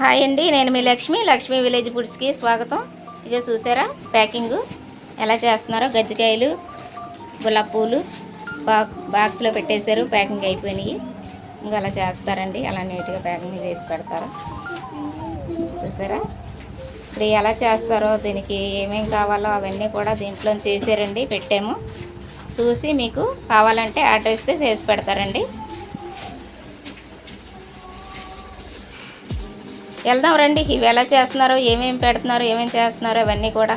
Hi అండి నేను మీ లక్ష్మి లక్ష్మి విలేజ్ ఫుడ్స్కి స్వాగతం. ఇక చూసారా? ప్యాకింగ్. ఎలా చేస్తున్నారో? గజ్జికాయలు గులాబ్ పూలు బాక్ బాక్స్లో పెట్టేశారు ప్యాకింగ్ అయిపోయినాయి. ఇంకా అలా చేస్తారండి అలా నీట్గా ప్యాకింగ్ చేసి పెడతారు. చూసారా? ఇప్పుడు ఎలా చేస్తారో దీనికి ఏమేం కావాలో అవన్నీ కూడా దీంట్లో చేసారండి పెట్టాము. చూసి మీకు కావాలంటే ఆర్డర్ ఇస్తే చేసి పెడతారండి. వెళ్దాం రండి. ఇవి ఎలా చేస్తున్నారో ఏమేమి పెడుతున్నారో ఏమేమి చేస్తున్నారో అవన్నీ కూడా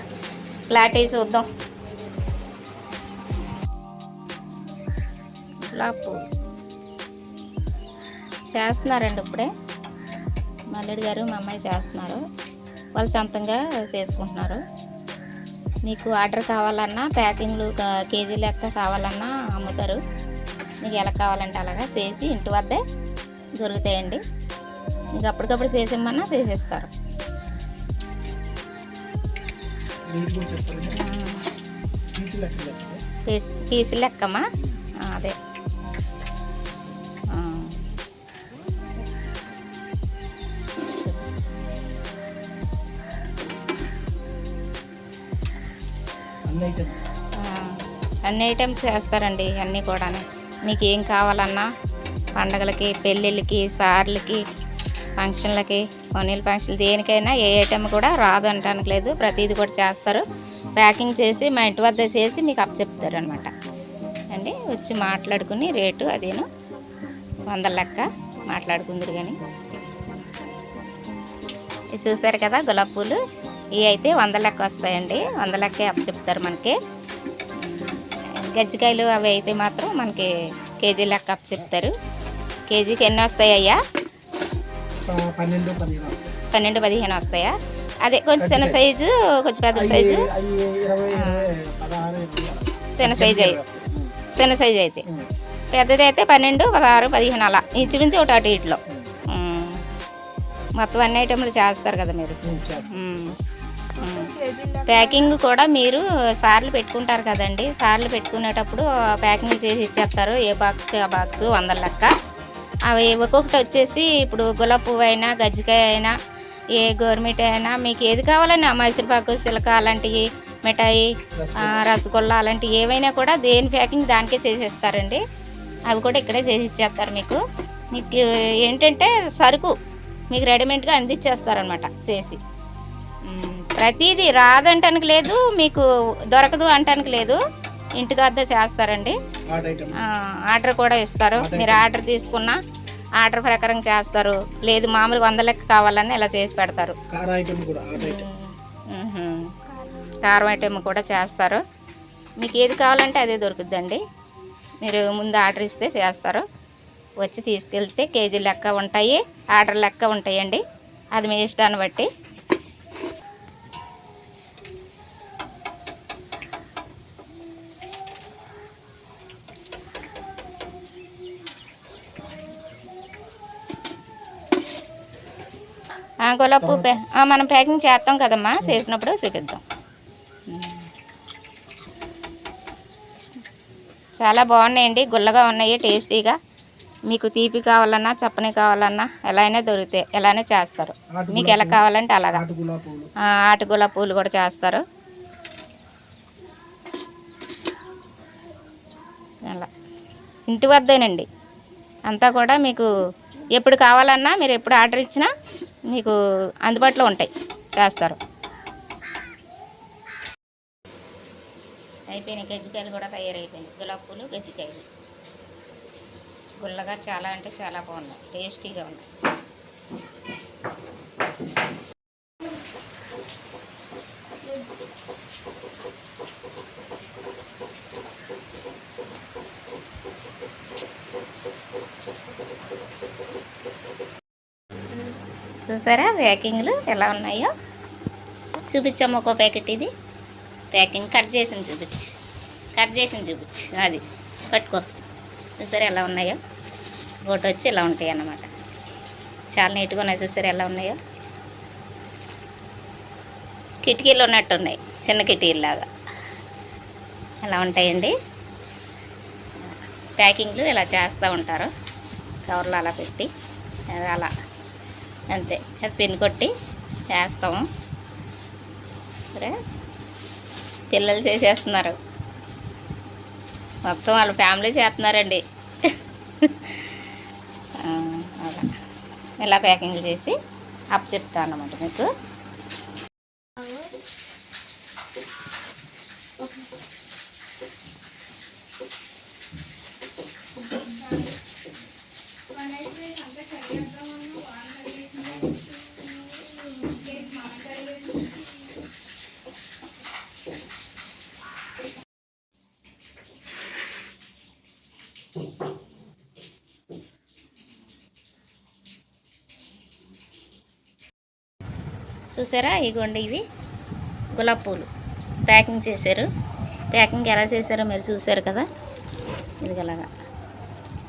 క్లారిటీ చూద్దాం. లాపు చేస్తున్నారండి ఇప్పుడే. మల్లెడి గారు మా అమ్మాయి చేస్తున్నారు. వాళ్ళు సొంతంగా చేసుకుంటున్నారు. మీకు ఆర్డర్ కావాలన్నా ప్యాకింగ్లు కేజీ లెక్క కావాలన్నా అమ్ముతారు. మీకు ఎలా కావాలంటే అలాగా చేసి ఇంటి వద్దే దొరుకుతాయండి. ఇంక అప్పటికప్పుడు చేసేమన్నా చేసేస్తారు. పీసు లెక్కమ్మా ఆ, అదే. అన్ని ఐటమ్స్ చేస్తారండి అన్నీ కూడా మీకు ఏం కావాలన్నా పండగలకి పెళ్ళిళ్ళకి సార్లకి ఫంక్షన్లకి కొనీల ఫంక్షన్ దేనికైనా ఏ ఐటెం కూడా రాదు అంటానికి లేదు. ప్రతిదీ కూడా చేస్తారు. ప్యాకింగ్ చేసి మా ఇంటి వద్ద చేసి మీకు అప్పచెప్తారు అనమాట అండి వచ్చి మాట్లాడుకుని రేటు అదేను. వందల లెక్క మాట్లాడుకుందరు కానీ ఇది చూసారు కదా గులాబ్ పూలు. ఇవి అయితే వంద లెక్క వస్తాయండి. వంద లెక్క అప్పచెప్తారు మనకి. గజ్జికాయలు అవి అయితే మాత్రం మనకి కేజీ లెక్క అప్పచెప్తారు కేజీకి ఎన్ని వస్తాయి అయ్యా పన్నెండు పదిహేను. వస్తాయి. పన్నెండు పదిహేను వస్తాయా? అదే కొంచెం చిన్న సైజు కొంచెం పెద్ద సైజు. చిన్న సైజు అయితే. చిన్న సైజు అయితే. పెద్దది అయితే పన్నెండు పదహారు పదిహేను అలా. ఇంచుమించు ఒకటి అటు ఇట్లో. మొత్తం అన్ని ఐటెంలు చేస్తారు కదా మీరు. ప్యాకింగ్ కూడా మీరు సార్లు పెట్టుకుంటారు కదండి. సార్లు పెట్టుకునేటప్పుడు ప్యాకింగ్ చేసి ఇచ్చేస్తారు. ఏ బాక్స్కి ఆ బాక్స్ వందల లెక్క. అవి ఒక్కొక్కటి వచ్చేసి ఇప్పుడు గులాబీ పువ్వు అయినా గజ్జికాయ అయినా ఏ గవర్నమెంట్ అయినా మీకు ఏది కావాలన్నా మైసూర్పాకు సిలక అలాంటివి మిఠాయి రసగుల్లా అలాంటివి ఏవైనా కూడా దేని ప్యాకింగ్ దానికే చేసేస్తారండి. అవి కూడా ఇక్కడే చేసి ఇచ్చేస్తారు మీకు. మీకు ఏంటంటే సరుకు మీకు రెడీమేడ్గా అందించేస్తారనమాట చేసి. ప్రతిదీ రాదంటానికి లేదు మీకు దొరకదు అంటానికి లేదు. ఇంటి వద్ద చేస్తారండి. ఆర్డర్ కూడా ఇస్తారు. మీరు ఆర్డర్ తీసుకున్నా ఆర్డర్ ప్రకారం చేస్తారు. లేదు మామూలుగా వంద లెక్క కావాలని ఇలా చేసి పెడతారు. కారం ఐటెం కూడా చేస్తారు. మీకు ఏది కావాలంటే అదే దొరుకుద్దండి. మీరు ముందు ఆర్డర్ ఇస్తే చేస్తారు. వచ్చి తీసుకెళ్తే కేజీ లెక్క ఉంటాయి. ఆర్డర్ లెక్క ఉంటాయండి. అది మీ ఇష్టాన్ని బట్టి. గులాబీ పువ్వు ఆ, మనం ప్యాకింగ్ చేస్తాం కదమ్మా. చేసినప్పుడు చూపిద్దాం. చాలా బాగున్నాయండి. గుల్లగా ఉన్నాయి టేస్టీగా. మీకు తీపి కావాలన్నా చప్పని కావాలన్నా ఎలా అయినా దొరుకుతాయి ఎలానే చేస్తారు. మీకు ఎలా కావాలంటే అలాగా. ఆటు గులాబీ పూలు ఆ, ఆటు గులాబీ పూలు కూడా చేస్తారు. అలా. ఇంటి వద్దేనండి. అంతా కూడా మీకు ఎప్పుడు కావాలన్నా మీరు ఎప్పుడు ఆర్డర్ ఇచ్చినా మీకు అందుబాటులో ఉంటాయి. చేస్తారు అయిపోయినాయి. గజ్జికాయలు కూడా తయారైపోయినాయి. గులాబీ పూలు గజ్జికాయలు. గుల్లగా చాలా అంటే చాలా బాగున్నాయి. టేస్టీగా ఉన్నాయి. చూసారా ప్యాకింగ్లు ఎలా ఉన్నాయో? చూపించాము ఒక్కో ప్యాకెట్ ఇది. ప్యాకింగ్ కట్ చేసింది చూపించి. కట్ చేసింది చూపించి. అది పట్టుకో. చూసారా ఎలా ఉన్నాయో? ఒకటి వచ్చి ఇలా ఉంటాయి అన్నమాట. చాలా నీట్గా ఉన్నాయి చూసారా ఎలా ఉన్నాయో? కిటికీలు ఉన్నట్టు ఉన్నాయి. చిన్న కిటికీలాగా అలా ఉంటాయండి? ప్యాకింగ్లు ఇలా చేస్తూ ఉంటారు కవర్లు అలా పెట్టి అలా అంతే. అది పిన్ కొట్టి వేస్తాము సరే. పిల్లలు చేసేస్తున్నారు. మొత్తం వాళ్ళ ఫ్యామిలీ చేస్తున్నారండి. అలా. ఇలా ప్యాకింగ్ చేసి అప్ చెప్తాను అన్నమాట మీకు. చూసారా? ఇగోండి ఇవి. గులాబ్ పూలు. ప్యాకింగ్ చేశారు. ప్యాకింగ్ ఎలా చేశారో మీరు చూసారు కదా? ఇదిగలాగా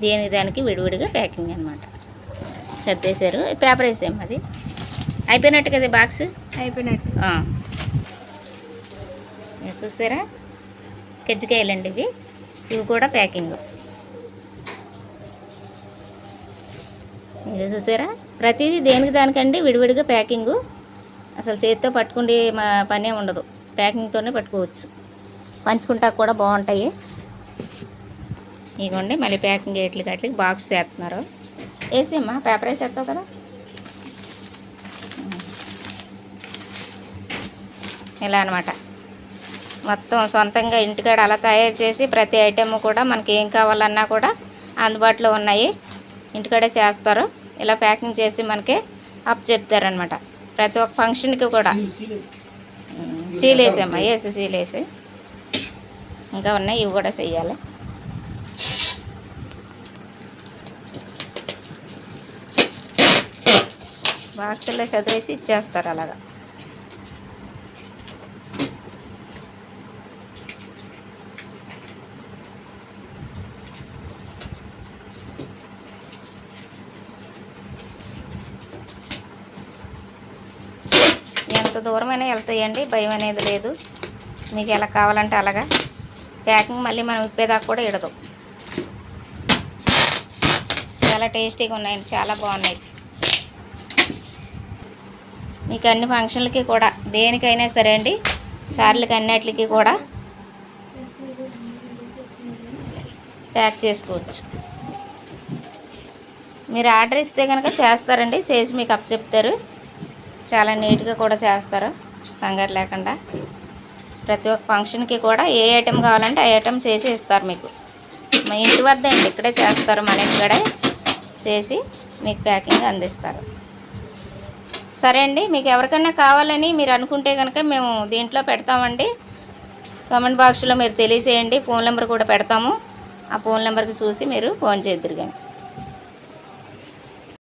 దేని దానికి విడివిడిగా ప్యాకింగ్ అనమాట సర్దేశారు. పేపర్ వేసాము అది. అయిపోయినట్టు కదా బాక్స్? అయిపోయినట్టు. చూసారా? కజ్జికాయలండి ఇవి. ఇవి కూడా ప్యాకింగ్. మీరు చూసారా? ప్రతిదీ దేనికి దానికండి? విడివిడిగా ప్యాకింగు. అసలు చేతితో పట్టుకుంటే మా పనే ఉండదు. ప్యాకింగ్తోనే పట్టుకోవచ్చు. పంచుకుంటా కూడా బాగుంటాయి. ఇగోండి మళ్ళీ ప్యాకింగ్ ఎట్లకి అట్లకి బాక్స్ చేస్తున్నారు. వేసేమ్మా పేపర్ వేసేస్తావు కదా? ఇలా అనమాట మొత్తం సొంతంగా ఇంటికాడ అలా తయారు చేసి ప్రతి ఐటెం కూడా మనకి ఏం కావాలన్నా కూడా అందుబాటులో ఉన్నాయి. ఇంటికాడే చేస్తారు ఇలా ప్యాకింగ్ చేసి మనకి అప్ చెప్తారనమాట ప్రతి ఒక్క ఫంక్షన్కి కూడా. చీలేసమ్మా వేసి చీలేసి ఇంకా ఉన్నాయి ఇవి కూడా చెయ్యాలి. బాక్సుల్లో చదివేసి ఇచ్చేస్తారు అలాగా. ఎంత దూరమైనా వెళ్తాయండి భయం అనేది లేదు. మీకు ఎలా కావాలంటే అలాగా. ప్యాకింగ్ మళ్ళీ మనం ఇప్పేదాకా కూడా ఇడదు. చాలా టేస్టీగా ఉన్నాయండి చాలా బాగున్నాయి. మీకు అన్ని ఫంక్షన్లకి కూడా దేనికైనా సరే అండి సార్లకి అన్నిటికి కూడా ప్యాక్ చేసుకోవచ్చు. మీరు ఆర్డర్ ఇస్తే కనుక చేస్తారండి చేసి మీకు అప్ చెప్తారు చాలా నీట్గా కూడా చేస్తారు. కంగారు లేకుండా. ప్రతి ఒక్క ఫంక్షన్కి కూడా ఏ ఐటెం కావాలంటే ఆ ఐటెం చేసి ఇస్తారు మీకు. మా ఇంటి వద్ద అండి ఇక్కడే చేస్తారు మన ఇంటికాడే చేసి మీకు ప్యాకింగ్ అందిస్తారు. సరే అండి మీకు ఎవరికైనా కావాలని మీరు అనుకుంటే కనుక మేము దీంట్లో పెడతామండి. కామెంట్ బాక్స్లో మీరు తెలియజేయండి ఫోన్ నెంబర్ కూడా పెడతాము. ఆ ఫోన్ నెంబర్కి చూసి మీరు ఫోన్ చేద్దరు కానీ